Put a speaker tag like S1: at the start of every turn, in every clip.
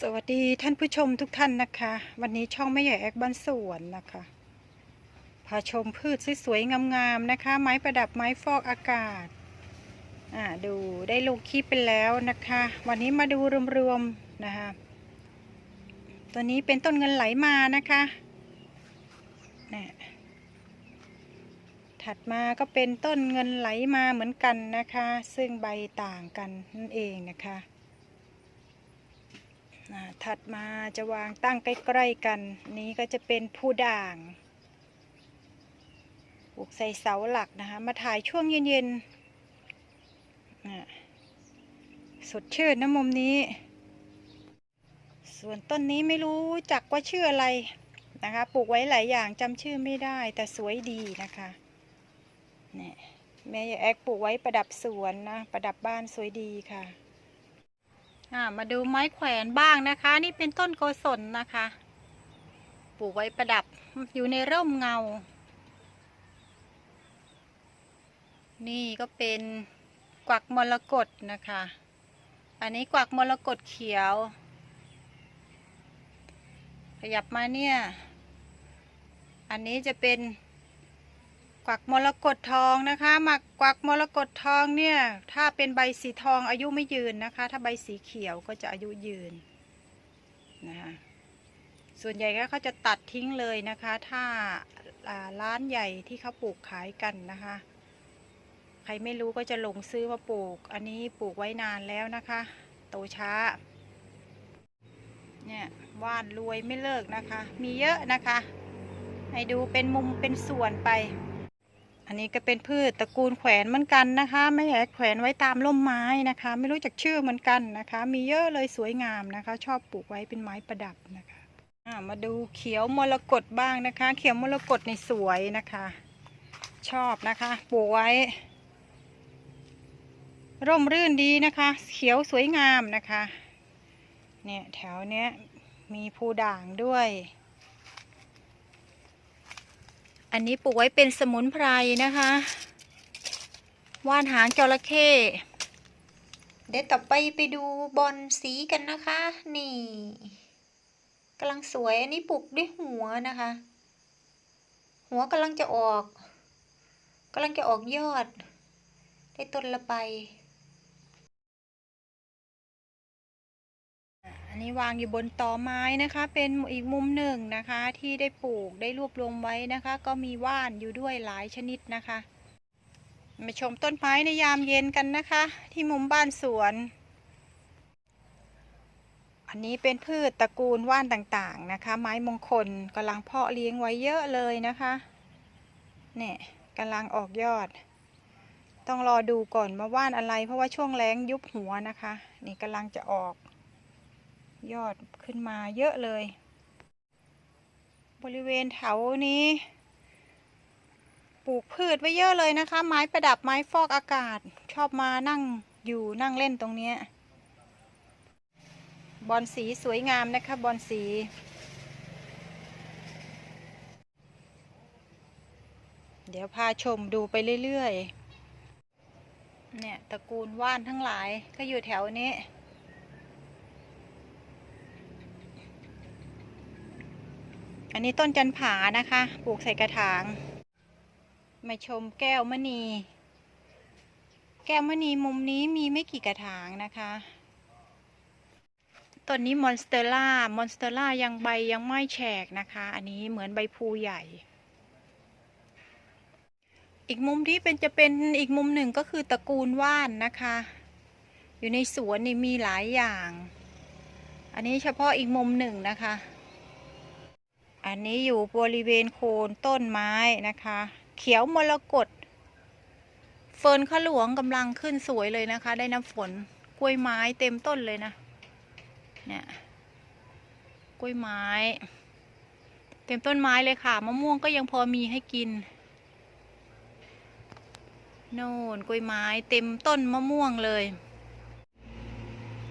S1: สวัสดีท่านผู้ชมทุกท่านนะคะ วันนี้ช่องแม่ใหญ่แอกบ้านสวนนะคะพาชมพืชสวยๆงามๆนะคะ ไม้ประดับไม้ฟอกอากาศอ่าดูได้ลงคลิปไปแล้วนะคะ วันนี้มาดูรวมๆนะคะตัวนี้เป็นต้นเงินไหลมานะคะนี่ถัดมาก็เป็นต้นเงินไหลมาเหมือนกันนะคะ ซึ่งใบต่างกันนั่นเองนะคะ ถัดมาจะวางตั้งใกล้ๆกัน นี้ก็จะเป็นผู้ด่างปลูกใส่เสาหลักนะคะ มาถ่ายช่วงเย็นๆสดชื่นนะมุมนี้ ส่วนต้นนี้ไม่รู้จักว่าชื่ออะไรนะคะ ปลูกไว้หลายอย่างจำชื่อไม่ได้แต่สวยดีนะคะเนี่ยแม่ยายแอกปลูกไว้ประดับสวนนะ ประดับบ้านสวยดีค่ะ มาดูไม้แขวนบ้างนะคะ นี่เป็นต้นโกศลนะคะ ปลูกไว้ประดับอยู่ในร่มเงา นี่ก็เป็นกวักมรกตนะคะ อันนี้กวักมรกตเขียว ขยับมาเนี่ย อันนี้จะเป็น กวักมรกตทองนะคะ หมักกวักมรกตทองเนี่ยถ้าเป็นใบสีทองอายุไม่ยืนนะคะ ถ้าใบสีเขียวก็จะอายุยืนนะคะส่วนใหญ่ก็เขาจะตัดทิ้งเลยนะคะ ถ้าร้านใหญ่ที่เขาปลูกขายกันนะคะ ใครไม่รู้ก็จะหลงซื้อมาปลูก อันนี้ปลูกไว้นานแล้วนะคะ โตช้า เนี่ยวานรวยไม่เลิกนะคะ มีเยอะนะคะ ให้ดูเป็นมุมเป็นส่วนไป อันนี้ก็เป็นพืชตระกูลแขวนเหมือนกันนะคะ ไม่ใช่แขวนไว้ตามร่มไม้นะคะ ไม่รู้จักชื่อเหมือนกันนะคะ มีเยอะเลยสวยงามนะคะ ชอบปลูกไว้เป็นไม้ประดับนะคะมาดูเขียวมรกตบ้างนะคะ เขียวมรกตในสวยนะคะ ชอบนะคะปลูกไว้ ร่มรื่นดีนะคะ เขียวสวยงามนะคะ เนี่ยแถวเนี้ยมีภูด่างด้วย อันนี้ปลูกไว้เป็นสมุนไพรนะคะ ว่านหางจระเข้เดี๋ยวต่อไปไปดูบอลสีกันนะคะ นี่กำลังสวยอันนี้ปลูกด้วยหัวนะคะ หัวกำลังจะออกกำลังจะออกยอด ได้ต้นละใบ อันนี้วางอยู่บนตอไม้นะคะ เป็นอีกมุมหนึ่งนะคะ ที่ได้ปลูกได้รวบรวมไว้นะคะ ก็มีว่านอยู่ด้วยหลายชนิดนะคะ มาชมต้นไม้ในยามเย็นกันนะคะ ที่มุมบ้านสวน อันนี้เป็นพืชตระกูลว่านต่างๆนะคะ ไม้มงคลกำลังเพาะเลี้ยงไว้เยอะเลยนะคะเนี่ยกำลังออกยอด ต้องรอดูก่อนมาว่านอะไร เพราะว่าช่วงแล้งยุบหัวนะคะ นี่กำลังจะออก ยอดขึ้นมาเยอะเลย บริเวณแถวนี้ ปลูกพืชไว้เยอะเลยนะคะ ไม้ประดับไม้ฟอกอากาศ ชอบมานั่งอยู่นั่งเล่นตรงนี้บอลสีสวยงามนะคะบอลสี เดี๋ยวพาชมดูไปเรื่อยๆ เนี่ยตระกูลว่านทั้งหลายก็อยู่แถวนี้ อันนี้ต้นจันผานะคะ ปลูกใส่กระถาง มาชมแก้วมณี แก้วมณีมุมนี้มีไม่กี่กระถางนะคะ ต้นนี้มอนสเตอร่ามอนสเตอร่ายังใบยังไม่แฉกนะคะ อันนี้เหมือนใบพูใหญ่ อีกมุมที่เป็นจะเป็นอีกมุมหนึ่งก็คือตระกูลว่านนะคะ อยู่ในสวนนี่มีหลายอย่าง อันนี้เฉพาะอีกมุมหนึ่งนะคะ อันนี้อยู่บริเวณโคนต้นไม้นะคะ เขียวมรกตเฟิร์นขหลวงกำลังขึ้นสวยเลยนะคะ ได้น้ำฝนกล้วยไม้เต็มต้นเลยนะเนี่ยกล้วยไม้ เต็มต้นไม้เลยค่ะมะม่วงก็ยังพอมีให้กินโน่นกล้วยไม้เต็มต้นมะม่วงเลย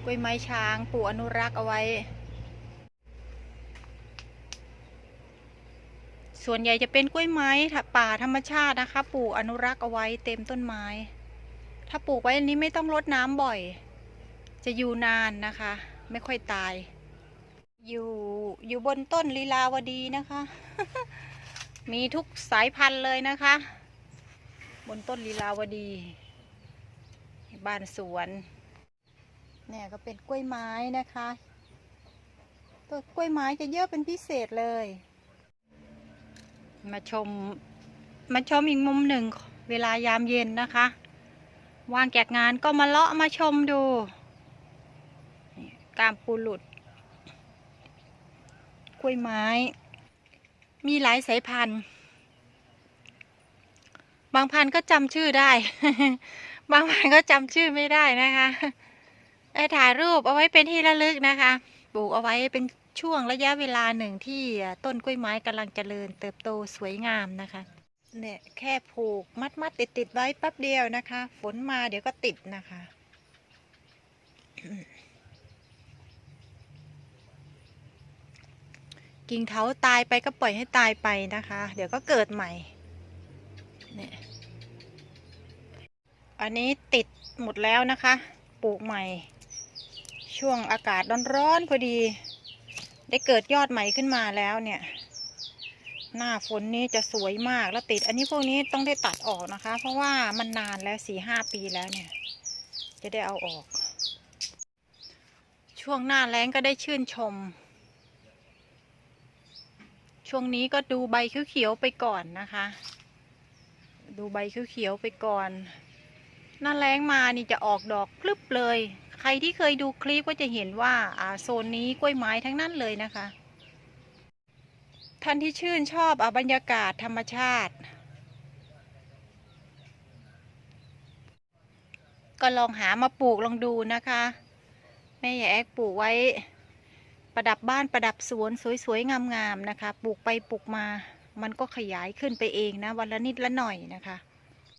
S1: กล้วยไม้ช้างปลูกอนุรักษ์เอาไว้ ส่วนใหญ่จะเป็นกล้วยไม้ป่าธรรมชาตินะคะ ปลูกอนุรักษ์เอาไว้เต็มต้นไม้ ถ้าปลูกไว้อันนี้ไม่ต้องรดน้ำบ่อย จะอยู่นานนะคะ ไม่ค่อยตาย อยู่อยู่บนต้นลีลาวดีนะคะ มีทุกสายพันธุ์เลยนะคะ บนต้นลีลาวดี บ้านสวนเนี่ยก็เป็นกล้วยไม้นะคะ ต้นกล้วยไม้จะเยอะเป็นพิเศษเลย มาชม มาชมอีกมุมหนึ่ง เวลายามเย็นนะคะ ว่างจากงานก็มาเลาะมาชมดูกามปูหลุด กล้วยไม้ มีหลายสายพันธุ์ บางพันธุ์ก็จำชื่อได้ บางพันธุ์ก็จำชื่อไม่ได้นะคะไอถ่ายรูปเอาไว้เป็นที่ระลึกนะคะ ปลูกเอาไว้เป็น ช่วงระยะเวลาหนึ่งที่ต้นกล้วยไม้กำลังเจริญเติบโตสวยงามนะคะเนี่ยแค่ผูกมัดมัดติดติดไว้แป๊บเดียวนะคะ ฝนมาเดี๋ยวก็ติดนะคะ กิ่งเถาตายไปก็ปล่อยให้ตายไปนะคะ เดี๋ยวก็เกิดใหม่เนี่ยอันนี้ติดหมดแล้วนะคะ ปลูกใหม่ ช่วงอากาศร้อนๆพอดี ได้เกิดยอดใหม่ขึ้นมาแล้วเนี่ย หน้าฝนนี้จะสวยมากแล้วติด อันนี้พวกนี้ต้องได้ตัดออกนะคะ เพราะว่ามันนานแล้วสี่ห้าปีแล้วเนี่ย จะได้เอาออก ช่วงหน้าแล้งก็ได้ชื่นชม ช่วงนี้ก็ดูใบเขียวๆไปก่อนนะคะ ดูใบเขียวๆไปก่อน หน้าแล้งมานี่จะออกดอกพลึบเลย ใครที่เคยดูคลิปก็จะเห็นว่าอ่าโซนนี้กล้วยไม้ทั้งนั้นเลยนะคะ ท่านที่ชื่นชอบอบรรยากาศธรรมชาติ ก็ลองหามาปลูกลองดูนะคะแม่ยายแอกปลูกไว้ ประดับบ้านประดับสวนสวยๆงามๆนะคะ ปลูกไปปลูกมา มันก็ขยายขึ้นไปเองนะวันละนิดละหน่อยนะคะ